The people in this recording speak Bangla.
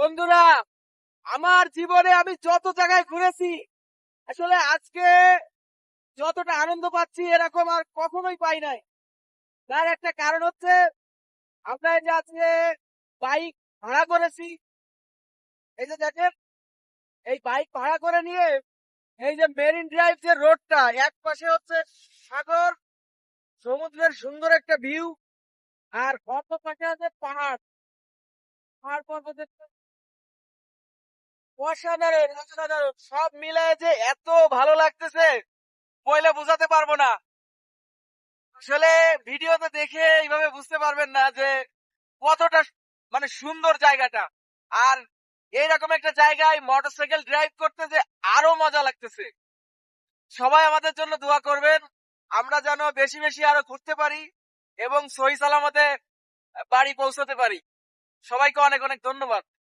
বন্ধুরা, আমার জীবনে আমি যত জায়গায় ঘুরেছি, আসলে আজকে যতটা আনন্দ পাচ্ছি এরকম আর কখনোই পাই নাই। তার একটা কারণ হচ্ছে, আমরা যে আজকে বাইক ভাড়া করেছি, এই যে দেখেন, এই বাইক ভাড়া করে নিয়ে এই যে মেরিন ড্রাইভ যে রোডটা, এক পাশে হচ্ছে সাগর, সমুদ্রের সুন্দর একটা ভিউ, আর অপর পাশে আছে পাহাড়। পাহাড় পর্বত দেখতে অসাধারণ অসাধারণ। সব মিলায় যে এত ভালো লাগতেছে বইলে বোঝাতে পারব না। আসলে ভিডিওতে দেখে এইভাবে বুঝতে পারবেন না যে কতটা মানে সুন্দর জায়গাটা। আর এইরকম একটা জায়গায় মোটরসাইকেল ড্রাইভ করতে যে আরও মজা লাগতেছে। সবাই আমাদের জন্য দোয়া করবেন, আমরা যেন বেশি বেশি আরও ঘুরতে পারি এবং সহি সালামতে বাড়ি পৌঁছতে পারি। সবাইকে অনেক অনেক ধন্যবাদ।